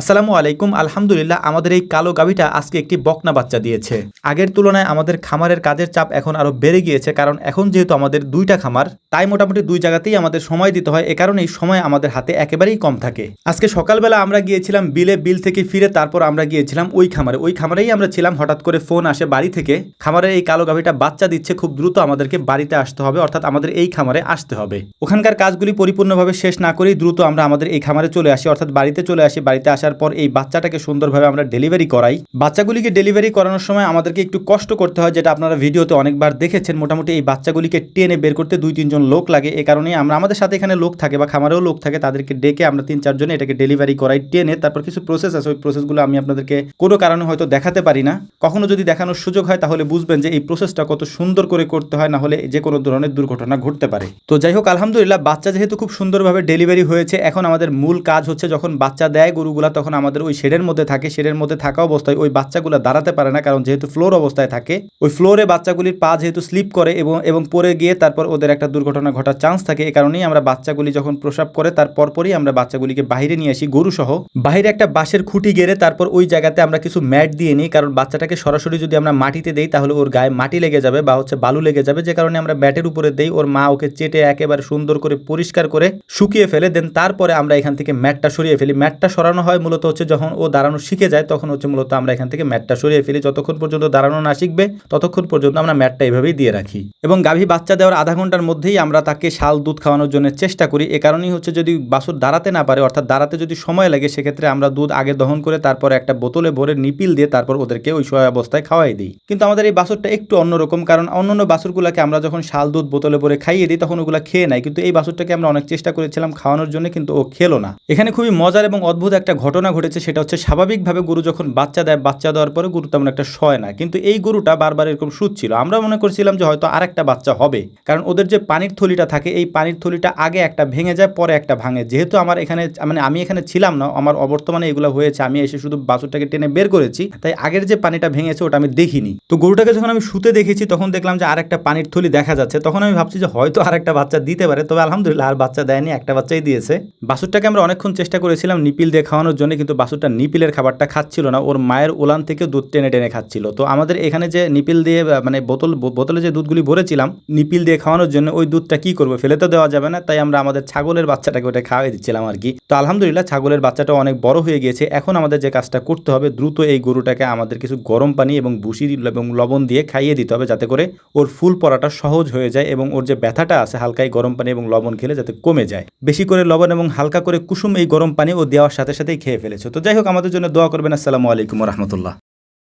আসসালামু আলাইকুম, আলহামদুলিল্লাহ, আমাদের এই কালো গাভীটা আজকে একটি বকনা বাচ্চা দিয়েছে। আগের তুলনায় আমাদের খামারের কাজের চাপ এখন আরও বেড়ে গিয়েছে, কারণ এখন যেহেতু আমাদের দুইটা খামার, তাই মোটামুটি দুই জায়গাতেই আমাদের সময় দিতে হয়, এ কারণেই সময় আমাদের হাতে একেবারেই কম থাকে। আজকে সকালবেলা আমরা গিয়েছিলাম বিলে, বিল থেকে ফিরে তারপর আমরা গিয়েছিলাম ওই খামারে। ওই খামারেই আমরা ছিলাম, হঠাৎ করে ফোন আসে বাড়ি থেকে। খামারের এই কালো গাভীটা বাচ্চা দিচ্ছে, খুব দ্রুত আমাদেরকে বাড়িতে আসতে হবে, অর্থাৎ আমাদের এই খামারে আসতে হবে। ওখানকার কাজগুলি পরিপূর্ণভাবে শেষ না করেই দ্রুত আমরা আমাদের এই খামারে চলে আসি, অর্থাৎ বাড়িতে চলে আসি, বাড়িতে আসার পর এই বাচ্চাটাকে সুন্দরভাবে আমরা ডেলিভারি করাই। বাচ্চাগুলিকে ডেলিভারি করানোর সময় আমাদেরকে একটু কষ্ট করতে হয়, যেটা আপনারা ভিডিওতে অনেকবার দেখেছেন। মোটামুটি এই বাচ্চাগুলিকে টেনে বের করতে দুই তিনজন লোক লাগে। এ কারণে আমরা, আমাদের সাথে এখানে লোক থাকে বা খামারেও লোক থাকে, তাদেরকে ডেকে আমরা তিন চারজনে এটাকে ডেলিভারি করাই, টেনে তারপর কিছু প্রসেস আছে। ওই প্রসেসগুলো আমি আপনাদেরকে কোনো কারণে হয়তো দেখাতে পারি না। কখনো যদি দেখানোর সুযোগ হয়, তাহলে বুঝবেন যে এই প্রসেসটা কত সুন্দর করে করতে হয়, না হলে যে কোনো ধরনের দুর্ঘটনা ঘটতে পারে। তো যাই হোক, আলহামদুলিল্লাহ, বাচ্চা যেহেতু খুব সুন্দরভাবে ডেলিভারি হয়েছে, এখন আমাদের মূল কাজ হচ্ছে যখন বাচ্চা দেয় গরুগুলা তখন আমাদের ওই শেডের মধ্যে থাকে, শেডের মধ্যে থাকা অবস্থায় ওই বাচ্চাগুলো দাঁড়াতে পারে না, কারণ যেহেতু ফ্লোর অবস্থায় থাকে, ওই ফ্লোরে বাচ্চাগুলির পা যেহেতু স্লিপ করে এবং এবং পরে গিয়ে তারপর ওদের একটা দুর্ঘটনা ঘটার চান্স থাকে এই কারণেই আমরা বাচ্চাগুলি যখন প্রসাব করে তার পরপরই আমরা বাচ্চাগুলিকে বাইরে নিয়ে আসি গরু সহ বাইরে একটা বাঁশের খুঁটি গেড়ে তারপর ওই জায়গাতে আমরা কিছু ম্যাট দিয়ে নিই, কারণ বাচ্চাটাকে সরাসরি যদি আমরা মাটিতে দেই তাহলে ওর গায়ে মাটি লেগে যাবে বা হচ্ছে বালু লেগে যাবে, যে কারণে আমরা ব্যাটের উপরে দেই, ওর মা ওকে চেটে একেবারে সুন্দর করে পরিষ্কার করে শুকিয়ে ফেলে, দেন তারপরে আমরা এখান থেকে ম্যাটটা সরিয়ে ফেলি। ম্যাটটা সরানো হয় মূলত হচ্ছে যখন ও দাঁড়ানো শিখে যায়, তখন হচ্ছে মূলত আমরা এখান থেকে ম্যাটটা সরিয়ে ফেলি। যতক্ষণ পর্যন্ত দাঁড়ানো না শিখবে, ততক্ষণ পর্যন্ত আমরা ম্যাটটা এভাবেই দিয়ে রাখি। এবং গাভী বাচ্চা দেওয়ার আধা ঘণ্টার মধ্যেই আমরা তাকে শাল, দুধ খাওয়ানোর জন্য চেষ্টা করি। এ কারণেই হচ্ছে যদি বাছুর দাঁড়াতে না পারে, অর্থাৎ দাঁড়াতে যদি সময় লাগে, সেক্ষেত্রে আমরা দুধ আগে দহন করে তারপর একটা বোতলে ভরে নিপিল দিয়ে তারপর ওদেরকে ওই সময় অবস্থায় খাওয়াই দিই। কিন্তু আমাদের এই বাছুরটা একটু অন্যরকম, কারণ অন্য অন্যান্য বাছুরগুলোকে আমরা যখন শাল, দুধ বোতলে ভরে খাইয়ে দিই, তখন ওগুলো খেয়ে নেয়। কিন্তু এই বাছুরটাকে আমরা অনেক চেষ্টা করেছিলাম খাওয়ানোর জন্য, কিন্তু ও খেলো না। এখানে খুবই মজার এবং অদ্ভুত একটা ঘটনা ঘটেছে, সেটা হচ্ছে স্বাভাবিকভাবে গরু যখন বাচ্চা দেয়, বাচ্চা দেওয়ার পরে গরু তেমন একটা সয় না। কিন্তু এই গরুটা বারবার এরকম ছিল আমরা মনে করছিলাম যে হয়তো আরেকটা বাচ্চা হবে। কারণ ওদের যে পানির থলিটা থাকে, এই পানির থলিটা আগে একটা ভেঙে যায়, পরে একটা ভাঙে। যেহেতু আমার এখানে মানে আমি এখানে ছিলাম না, আমার অবর্তমানে এগুলো হয়েছে, আমি এসে শুধু বাছুরটাকে টেনে বের করেছি, তাই আগের যে পানিটা ভেঙেছে, ওটা আমি দেখিনি। তো গরুটাকে যখন আমি শুতে দেখেছি, তখন দেখলাম যে আর একটা পানির থলি দেখা যাচ্ছে। তখন আমি ভাবছি যে হয়তো আরেকটা বাচ্চা দিতে পারে, তবে আলহামদুলিল্লাহ আর বাচ্চা দেয়নি, একটা বাচ্চাই দিয়েছে। বাছুরটাকে আমরা অনেকক্ষণ চেষ্টা করেছিলাম নিপিল দিয়ে খাওয়ানোর জন্য কিন্তু বাছুরটা নিপিলের খাবারটা খাচ্ছিল না, ওর মায়ের ওলান থেকে দুধ টেনে টেনে খাচ্ছিল। তো আমাদের এখানে যে নিপিল দিয়ে মানে বোতল বোতলে যে দুধগুলি ভরেছিলাম, নিপিল দিয়ে খাওয়ানোর জন্য ওই দুধটা কি করব, ফেলে তো দেওয়া যাবে না, তাই আমরা আমাদের ছাগলের বাচ্চাটাকে ওটা খাওয়াই দিচ্ছিলাম আর কি। তো আলহামদুলিল্লাহ ছাগলের বাচ্চাটা অনেক বড় হয়ে গিয়েছে। এখন আমাদের যে কাজটা করতে হবে, দ্রুত এই গরুটাকে আমাদের কিছু গরম পানি এবং ভুসি এবং লবণ দিয়ে খাইয়ে দিতে হবে, যাতে করে ওর ফুল পড়াটা সহজ হয়ে যায় এবং ওর যে ব্যথাটা আছে, হালকাই গরম পানি এবং লবণ খেলে যাতে কমে যায়। বেশি করে লবণ এবং হালকা করে কুসুম এই গরম পানি ও দেওয়ার সাথে সাথেই খেয়ে ফেলেছো। তো যাই হোক আমাদের জন্য দোয়া করবেন। আসসালামু আলাইকুম রহমতুল্লাহ।